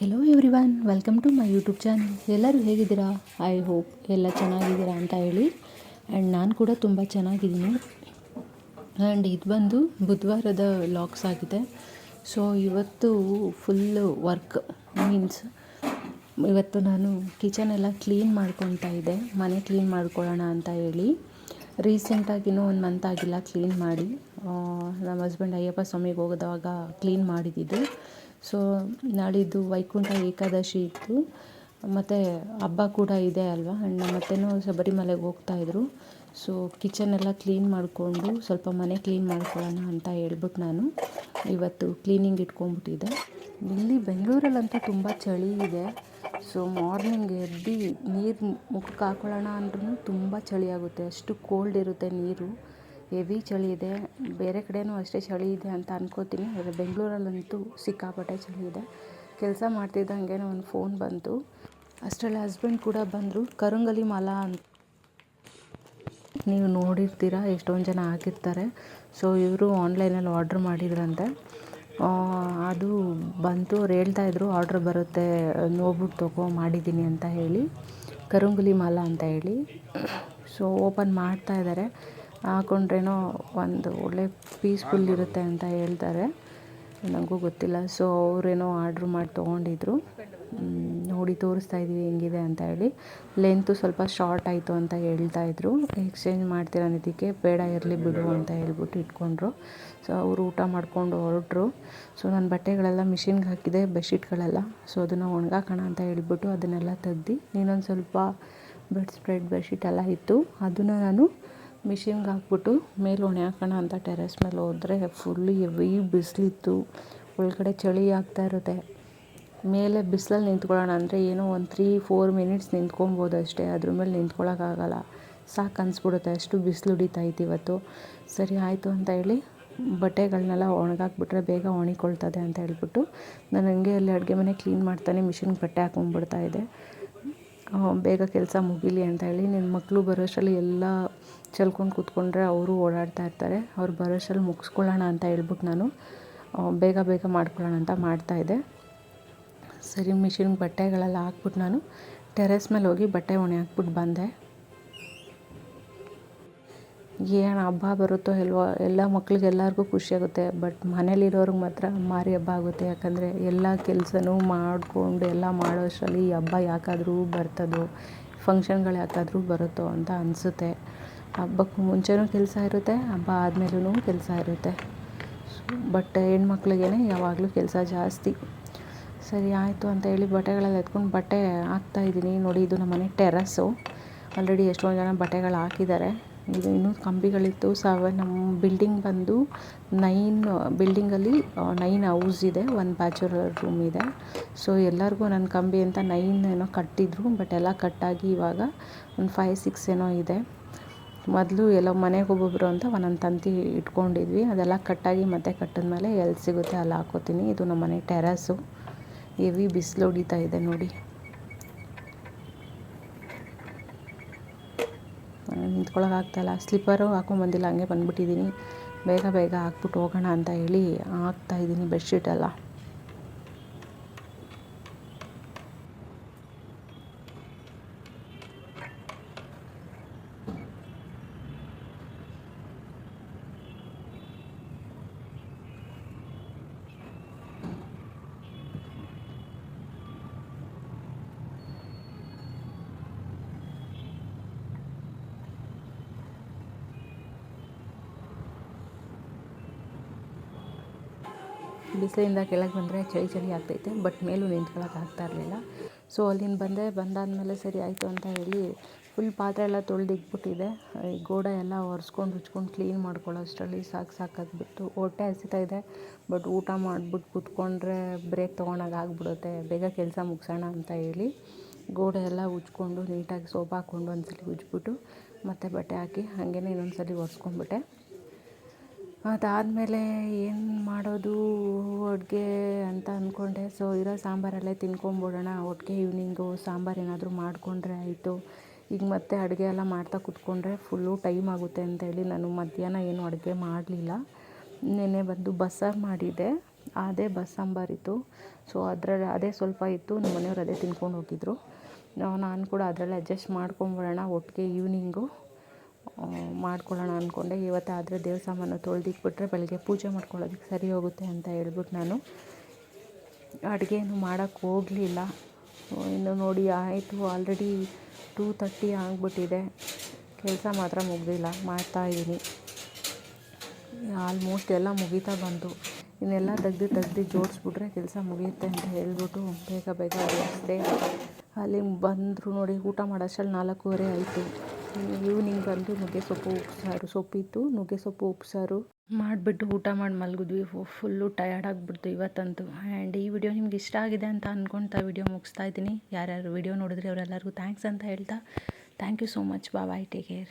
Hello everyone welcome to my YouTube channel ಎಲ್ಲರೂ ಹೇಗಿದ್ದೀರಾ? I hope ಎಲ್ಲ ಚೆನ್ನಾಗಿದ್ದೀರಾ ಅಂತ ಹೇಳಿ. ಆ್ಯಂಡ್ ನಾನು ಕೂಡ ತುಂಬ ಚೆನ್ನಾಗಿದ್ದೀನಿ. ಆ್ಯಂಡ್ ಇದು ಬಂದು ಬುಧವಾರದ ಲಾಕ್ಸ್ ಆಗಿದೆ. ಸೊ ಇವತ್ತು ಫುಲ್ಲು ವರ್ಕ್ ಮೀನ್ಸ್ ಇವತ್ತು ನಾನು ಕಿಚನ್ ಎಲ್ಲ ಕ್ಲೀನ್ ಮಾಡ್ಕೊತಾ ಇದ್ದೆ. ಮನೆ ಕ್ಲೀನ್ ಮಾಡ್ಕೊಳ್ಳೋಣ ಅಂತ ಹೇಳಿ. ರೀಸೆಂಟಾಗಿ ಇನ್ನೂ ಒಂದು ಮಂತ್ ಆಗಿಲ್ಲ ಕ್ಲೀನ್ ಮಾಡಿ. ನಮ್ಮ ಹಸ್ಬೆಂಡ್ ಅಯ್ಯಪ್ಪ ಸ್ವಾಮಿಗೆ ಹೋಗೋದಾಗ ಕ್ಲೀನ್ ಮಾಡಿದ್ದಿದ್ದು ಸೊ ನಾಳಿದ್ದು ವೈಕುಂಠ ಏಕಾದಶಿ ಇತ್ತು. ಮತ್ತು ಹಬ್ಬ ಕೂಡ ಇದೆ ಅಲ್ವಾ? ಅಣ್ಣ ನಮ್ಮ ಶಬರಿಮಲೆಗೆ ಹೋಗ್ತಾಯಿದ್ರು ಸೊ ಕಿಚನ್ ಎಲ್ಲ ಕ್ಲೀನ್ ಮಾಡಿಕೊಂಡು, ಸ್ವಲ್ಪ ಮನೆ ಕ್ಲೀನ್ ಮಾಡ್ಕೊಳ್ಳೋಣ ಅಂತ ಹೇಳ್ಬಿಟ್ಟು ನಾನು ಇವತ್ತು ಕ್ಲೀನಿಂಗ್ ಇಟ್ಕೊಂಡ್ಬಿಟ್ಟಿದ್ದೆ. ಇಲ್ಲಿ ಬೆಂಗಳೂರಲ್ಲಂತೂ ತುಂಬ ಚಳಿ ಇದೆ. ಸೊ ಮಾರ್ನಿಂಗ್ ಎದ್ದು ನೀರು ಮುಖಕ್ಕೆ ಹಾಕೊಳ್ಳೋಣ ಅಂದ್ರೂ ತುಂಬ ಚಳಿ ಆಗುತ್ತೆ. ಅಷ್ಟು ಕೋಲ್ಡ್ ಇರುತ್ತೆ ನೀರು. ಹೆವಿ ಚಳಿ ಇದೆ. ಬೇರೆ ಕಡೆಯೂ ಅಷ್ಟೇ ಚಳಿ ಇದೆ ಅಂತ ಅನ್ಕೋತೀನಿ. ಆದರೆ ಬೆಂಗಳೂರಲ್ಲಂತೂ ಸಿಕ್ಕಾಪಟ್ಟೆ ಚಳಿ ಇದೆ. ಕೆಲಸ ಮಾಡ್ತಿದ್ದಂಗೆ ಒಂದು ಫೋನ್ ಬಂತು. ಅಷ್ಟರಲ್ಲಿ ಹಸ್ಬೆಂಡ್ ಕೂಡ ಬಂದರು. ಕರುಂಗಲಿ ಮಾಲಾ ಅಂತ ನೀವು ನೋಡಿರ್ತೀರ? ಎಷ್ಟೊಂದು ಜನ ಹಾಕಿರ್ತಾರೆ. ಸೊ ಇವರು ಆನ್ಲೈನಲ್ಲಿ ಆರ್ಡ್ರ್ ಮಾಡಿದ್ರಂತೆ. ಅದು ಬಂತು. ಅವ್ರು ಹೇಳ್ತಾ ಇದ್ರು ಆರ್ಡ್ರ್ ಬರುತ್ತೆ. ನೋಡ್ಬಿಟ್ಟು ತಗೋ, ಮಾಡಿದ್ದೀನಿ ಅಂತ ಹೇಳಿ. ಕರುಂಗಲಿ ಮಾಲಾ ಅಂತ ಹೇಳಿ. ಸೊ ಓಪನ್ ಮಾಡ್ತಾ ಇದ್ದಾರೆ ಹಾಕೊಂಡ್ರೇನೋ ಒಂದು ಒಳ್ಳೆ ಪೀಸ್ಫುಲ್ ಇರುತ್ತೆ ಅಂತ ಹೇಳ್ತಾರೆ. ನನಗೂ ಗೊತ್ತಿಲ್ಲ. ಸೊ ಅವರೇನೋ ಆರ್ಡ್ರ್ ಮಾಡಿ ತೊಗೊಂಡಿದ್ರು. ನೋಡಿ ತೋರಿಸ್ತಾ ಇದ್ದೀವಿ ಹೆಂಗಿದೆ ಅಂತ ಹೇಳಿ. ಲೆಂತು ಸ್ವಲ್ಪ ಶಾರ್ಟ್ ಆಯಿತು ಅಂತ ಹೇಳ್ತಾ ಇದ್ರು. ಎಕ್ಸ್ಚೇಂಜ್ ಮಾಡ್ತೀರ ಅನ್ನೋದಕ್ಕೆ ಬೇಡ, ಇರಲಿ ಬಿಡು ಅಂತ ಹೇಳ್ಬಿಟ್ಟು ಇಟ್ಕೊಂಡ್ರು. ಸೊ ಅವರು ಊಟ ಮಾಡ್ಕೊಂಡು ಹೊರಟ್ರು. ಸೊ ನನ್ನ ಬಟ್ಟೆಗಳೆಲ್ಲ ಮಿಷಿನ್ಗೆ ಹಾಕಿದೆ ಬೆಡ್ಶೀಟ್ಗಳೆಲ್ಲ ಸೊ ಅದನ್ನು ಒಣಗಾಕೋಣ ಅಂತ ಹೇಳ್ಬಿಟ್ಟು ಅದನ್ನೆಲ್ಲ ತೆಗ್ದು ಇನ್ನೊಂದು ಸ್ವಲ್ಪ ಬೆಡ್ ಸ್ಪ್ರೆಡ್ ಬೆಡ್ಶೀಟ್ ಎಲ್ಲ ಇತ್ತು. ಅದನ್ನು ನಾನು ಮಿಷಿನ್ಗೆ ಹಾಕ್ಬಿಟ್ಟು ಮೇಲೆ ಒಣೆ ಹಾಕೋಣ ಅಂತ ಟೆರೆಸ್ ಮೇಲೆ ಹೋದರೆ ಫುಲ್ ಎವಿ ಬಿಸಿಲಿತ್ತು. ಒಳಗಡೆ ಚಳಿ ಆಗ್ತಾ ಇರುತ್ತೆ. ಮೇಲೆ ಬಿಸಿಲಲ್ಲಿ ನಿಂತ್ಕೊಳ್ಳೋಣ ಅಂದರೆ ಏನೋ ಒಂದು ತ್ರೀ ಫೋರ್ ಮಿನಿಟ್ಸ್ ನಿಂತ್ಕೊಬೋದು ಅಷ್ಟೇ. ಅದ್ರ ಮೇಲೆ ನಿಂತ್ಕೊಳ್ಳೋಕ್ಕಾಗಲ್ಲ ಸಾಕು ಅನಿಸ್ಬಿಡುತ್ತೆ. ಅಷ್ಟು ಬಿಸಿಲು ಹೊಡಿತೈತೆ ಇವತ್ತು. ಸರಿ, ಆಯಿತು ಅಂತ ಹೇಳಿ ಬಟ್ಟೆಗಳನ್ನೆಲ್ಲ ಒಣಗಾಕ್ಬಿಟ್ರೆ ಬೇಗ ಒಣಿಕೊಳ್ತದೆ ಅಂತ ಹೇಳ್ಬಿಟ್ಟು ನಾನು ಹಂಗೆ ಅಲ್ಲಿ ಅಡುಗೆ ಮನೆ ಕ್ಲೀನ್ ಮಾಡ್ತಾನೆ ಮಿಷಿನ್ಗೆ ಬಟ್ಟೆ ಹಾಕೊಂಡ್ಬಿಡ್ತಾ ಇದ್ದೆ. ಬೇಗ ಕೆಲಸ ಮುಗೀಲಿ ಅಂತ ಹೇಳಿ ನನ್ನ ಮಕ್ಕಳು ಬರೋಷ್ಟರಲ್ಲಿ ಎಲ್ಲ ಚೆಲ್ಕೊಂಡು ಕೂತ್ಕೊಂಡ್ರೆ ಅವರು ಓಡಾಡ್ತಾ ಇರ್ತಾರೆ. ಅವ್ರು ಬರೋಷ್ಟರಲ್ಲಿ ಮುಗಿಸ್ಕೊಳ್ಳೋಣ ಅಂತ ಹೇಳ್ಬಿಟ್ಟು ನಾನು ಬೇಗ ಬೇಗ ಮಾಡ್ಕೊಳ್ಳೋಣ ಅಂತ ಮಾಡ್ತಾಯಿದ್ದೆ ಸರಿ ಮಿಷಿನ್ ಬಟ್ಟೆಗಳೆಲ್ಲ ಹಾಕ್ಬಿಟ್ಟು ನಾನು ಟೆರೆಸ್ ಮೇಲೆ ಹೋಗಿ ಬಟ್ಟೆ ಒಣೆ ಹಾಕ್ಬಿಟ್ಟು ಬಂದೆ. ಏನು ಹಬ್ಬ ಬರುತ್ತೋ ಇಲ್ವೋ, ಎಲ್ಲ ಮಕ್ಳಿಗೆ ಎಲ್ಲರಿಗೂ ಖುಷಿಯಾಗುತ್ತೆ ಬಟ್ ಮನೇಲಿರೋರಿಗೆ ಮಾತ್ರ ಮಾರಿ ಹಬ್ಬ ಆಗುತ್ತೆ. ಯಾಕಂದರೆ ಎಲ್ಲ ಕೆಲಸನೂ ಮಾಡಿಕೊಂಡು ಎಲ್ಲ ಮಾಡೋಷ್ಟರಲ್ಲಿ ಈ ಹಬ್ಬ ಯಾಕಾದರೂ ಬರ್ತದೋ, ಫಂಕ್ಷನ್ಗಳು ಯಾಕಾದರೂ ಬರುತ್ತೋ ಅಂತ ಅನಿಸುತ್ತೆ. ಹಬ್ಬಕ್ಕೂ ಮುಂಚೆನೂ ಕೆಲಸ ಇರುತ್ತೆ, ಹಬ್ಬ ಆದಮೇಲೂ ಕೆಲಸ ಇರುತ್ತೆ. ಬಟ್ ಹೆಣ್ಮಕ್ಳಿಗೇ ಯಾವಾಗಲೂ ಕೆಲಸ ಜಾಸ್ತಿ. ಸರಿ, ಆಯಿತು ಅಂತ ಹೇಳಿ ಬಟ್ಟೆಗಳೆಲ್ಲ ಎತ್ಕೊಂಡು ಬಟ್ಟೆ ಹಾಕ್ತಾಯಿದ್ದೀನಿ ನೋಡಿ, ಇದು ನಮ್ಮ ಮನೆ ಟೆರಸ್ಸು ಆಲ್ರೆಡಿ ಎಷ್ಟೊಂದು ಜನ ಬಟ್ಟೆಗಳು ಹಾಕಿದ್ದಾರೆ. ಇದು ಇನ್ನೂ ಕಂಬಿಗಳಿತ್ತು. ಸಾವ, ನಮ್ಮ ಬಿಲ್ಡಿಂಗ್ ಬಂದು ನೈನ್, ಬಿಲ್ಡಿಂಗಲ್ಲಿ ನೈನ್ ಹೌಸ್ ಇದೆ. ಒಂದು ಬ್ಯಾಚುಲರ್ ರೂಮ್ ಇದೆ. ಸೊ, ಎಲ್ಲರಿಗೂ ನನ್ನ ಕಂಬಿ ಅಂತ ನೈನ್ ಏನೋ ಕಟ್ಟಿದ್ರು. ಬಟ್ ಎಲ್ಲ ಕಟ್ಟಾಗಿ ಇವಾಗ ಒಂದು ಫೈವ್, ಸಿಕ್ಸ್ ಏನೋ ಇದೆ. ಮೊದಲು ಎಲ್ಲೋ ಮನೆಗೆ ಒಬ್ಬೊಬ್ಬರು ಅಂತ ಒಂದೊಂದು ತಂತಿ ಇಟ್ಕೊಂಡಿದ್ವಿ. ಅದೆಲ್ಲ ಕಟ್ಟಾಗಿ ಮತ್ತೆ ಕಟ್ಟಿದ್ಮೇಲೆ ಎಲ್ಲಿ ಸಿಗುತ್ತೆ ಅಲ್ಲಿ ಹಾಕೋತೀನಿ. ಇದು ನಮ್ಮ ಮನೆ ಟೆರಾಸು. ಹೆವಿ ಬಿಸಿಲು ಹೊಡಿತಾ ಇದೆ ನೋಡಿ. ನಿಂತ್ಕೊಳ್ಳೋಕೆ ಆಗ್ತಾಯಿಲ್ಲ ಸ್ಲಿಪ್ಪರು ಹಾಕೊಂಬಂದಿಲ್ಲ ಹಂಗೆ ಬಂದ್ಬಿಟ್ಟಿದ್ದೀನಿ. ಬೇಗ ಬೇಗ ಹಾಕ್ಬಿಟ್ಟು ಹೋಗೋಣ ಅಂತ ಹೇಳಿ ಹಾಕ್ತಾಯಿದ್ದೀನಿ ಬೆಡ್ಶೀಟೆಲ್ಲ ಬಿಸಿಲಿಂದ ಕೆಳಗೆ ಬಂದರೆ ಚಳಿ ಚಳಿ ಆಗ್ತೈತೆ, ಬಟ್ ಮೇಲೂ ನಿಂತ್ಕೊಳ್ಳೋಕೆ ಆಗ್ತಾ ಇರಲಿಲ್ಲ. ಸೊ ಅಲ್ಲಿಂದ ಬಂದೆ, ಬಂದಾದಮೇಲೆ ಸರಿ ಆಯಿತು ಅಂತ ಹೇಳಿ ಫುಲ್ ಪಾತ್ರೆ ಎಲ್ಲ ತೊಳೆದಿಕ್ಬಿಟ್ಟಿದೆ ಈ ಗೋಡೆ ಎಲ್ಲ ಒರೆಸ್ಕೊಂಡು ರುಚ್ಕೊಂಡು ಕ್ಲೀನ್ ಮಾಡ್ಕೊಳ್ಳೋ ಅಷ್ಟರಲ್ಲಿ ಸಾಕು ಸಾಕಾಗ್ಬಿಟ್ಟು ಹೊಟ್ಟೆ ಹಸಿತಾ ಇದೆ, ಬಟ್ ಊಟ ಮಾಡಿಬಿಟ್ಟು ಕೂತ್ಕೊಂಡ್ರೆ ಬ್ರೇಕ್ ತೊಗೊಳೋಕೆ ಆಗ್ಬಿಡುತ್ತೆ. ಬೇಗ ಕೆಲಸ ಮುಗಿಸೋಣ ಅಂತ ಹೇಳಿ ಗೋಡೆ ಎಲ್ಲ ಉಜ್ಕೊಂಡು ನೀಟಾಗಿ ಸೋಪ್ ಹಾಕ್ಕೊಂಡು ಒಂದ್ಸಲಿ ಉಜ್ಬಿಟ್ಟು ಮತ್ತು ಬಟ್ಟೆ ಹಾಕಿ ಹಾಗೇ ಇನ್ನೊಂದು ಸಲ ಒರೆಸ್ಕೊಂಡ್ಬಿಟ್ಟೆ. ಅದಾದಮೇಲೆ ಏನು ಮಾಡೋದು ಅಡುಗೆ ಅಂತ ಅಂದ್ಕೊಂಡೆ ಸೊ ಇರೋ ಸಾಂಬಾರಲ್ಲೇ ತಿನ್ಕೊಂಬಿಡೋಣ. ಒಟ್ಟಿಗೆ ಈವ್ನಿಂಗು ಸಾಂಬಾರು ಏನಾದರೂ ಮಾಡಿಕೊಂಡ್ರೆ ಆಯಿತು. ಈಗ ಮತ್ತೆ ಅಡುಗೆ ಎಲ್ಲ ಮಾಡ್ತಾ ಕೂತ್ಕೊಂಡ್ರೆ ಫುಲ್ಲು ಟೈಮ್ ಆಗುತ್ತೆ ಅಂತೇಳಿ ನಾನು ಮಧ್ಯಾಹ್ನ ಏನು ಅಡುಗೆ ಮಾಡಲಿಲ್ಲ. ನೆನ್ನೆ ಬಂದು ಬಸ್ಸಾರು ಮಾಡಿದ್ದೆ. ಅದೇ ಬಸ್ ಸಾಂಬಾರಿತ್ತು ಸೊ ಅದರಲ್ಲಿ ಅದೇ ಸ್ವಲ್ಪ ಇತ್ತು. ನಮ್ಮ ಮನೆಯವ್ರು ಅದೇ ತಿನ್ಕೊಂಡು ಹೋಗಿದ್ರು. ನಾನು ಕೂಡ ಅದರಲ್ಲೇ ಅಡ್ಜಸ್ಟ್ ಮಾಡ್ಕೊಂಬಿಡೋಣ ಒಟ್ಟಿಗೆ ಈವ್ನಿಂಗು ಮಾಡ್ಕೊಳ್ಳೋಣ ಅಂದ್ಕೊಂಡೆ ಇವತ್ತು ಆದರೆ ದೇವ್ರ ಸಾಮಾನು ತೊಳೆದಿಟ್ಬಿಟ್ರೆ ಬೆಳಗ್ಗೆ ಪೂಜೆ ಮಾಡ್ಕೊಳ್ಳೋದಕ್ಕೆ ಸರಿ ಹೋಗುತ್ತೆ ಅಂತ ಹೇಳ್ಬಿಟ್ಟು ನಾನು. ಅಡುಗೆ ಏನು ಮಾಡೋಕ್ಕೆ ಹೋಗಲಿಲ್ಲ ಇನ್ನು ನೋಡಿ ಆಯಿತು. ಆಲ್ರೆಡಿ ಟೂ ತರ್ಟಿ ಆಗಿಬಿಟ್ಟಿದೆ. ಕೆಲಸ ಮಾತ್ರ ಮುಗಿದಿಲ್ಲ. ಮಾಡ್ತಾಯಿದ್ದೀನಿ ಆಲ್ಮೋಸ್ಟ್ ಎಲ್ಲ ಮುಗೀತಾ ಬಂತು. ಇನ್ನೆಲ್ಲ ತೆಗ್ದು ತೆಗ್ದು ಜೋಡಿಸ್ಬಿಟ್ರೆ ಕೆಲಸ ಮುಗಿಯುತ್ತೆ ಅಂತ ಹೇಳ್ಬಿಟ್ಟು ಬೇಗ ಬೇಗ ಅಲ್ಲಿ ಬಂದರು ನೋಡಿ ಊಟ ಮಾಡೋಷ್ಟರಲ್ಲಿ ನಾಲ್ಕೂವರೆ ಆಯಿತು. ಈವ್ನಿಂಗ್ ಬಂದು ನುಗ್ಗೆ ಸೊಪ್ಪು ಉಪ್ಸಾರು ಸೊಪ್ಪಿತ್ತು ನುಗ್ಗೆ ಸೊಪ್ಪು ಉಪ್ಸಾರು ಮಾಡಿಬಿಟ್ಟು ಊಟ ಮಾಡಿ ಮಲಗಿದ್ವಿ. ಫುಲ್ಲು ಟಯರ್ಡ್ ಆಗಿಬಿಡ್ತು ಇವತ್ತಂತೂ. ಆ್ಯಂಡ್ ಈ ವಿಡಿಯೋ ನಿಮ್ಗೆ ಇಷ್ಟ ಆಗಿದೆ ಅಂತ ಅಂದ್ಕೊಳ್ತಾ ವಿಡಿಯೋ ಮುಗಿಸ್ತಾ ಇದ್ದೀನಿ. ಯಾರ್ಯಾರು ವಿಡಿಯೋ ನೋಡಿದ್ರೆ ಅವರೆಲ್ಲರಿಗೂ ಥ್ಯಾಂಕ್ಸ್ ಅಂತ ಹೇಳ್ತಾ. ಥ್ಯಾಂಕ್ ಯು ಸೋ ಮಚ್ ಬಾ ಬಾಯ್ ಟೇಕ್ ಕೇರ್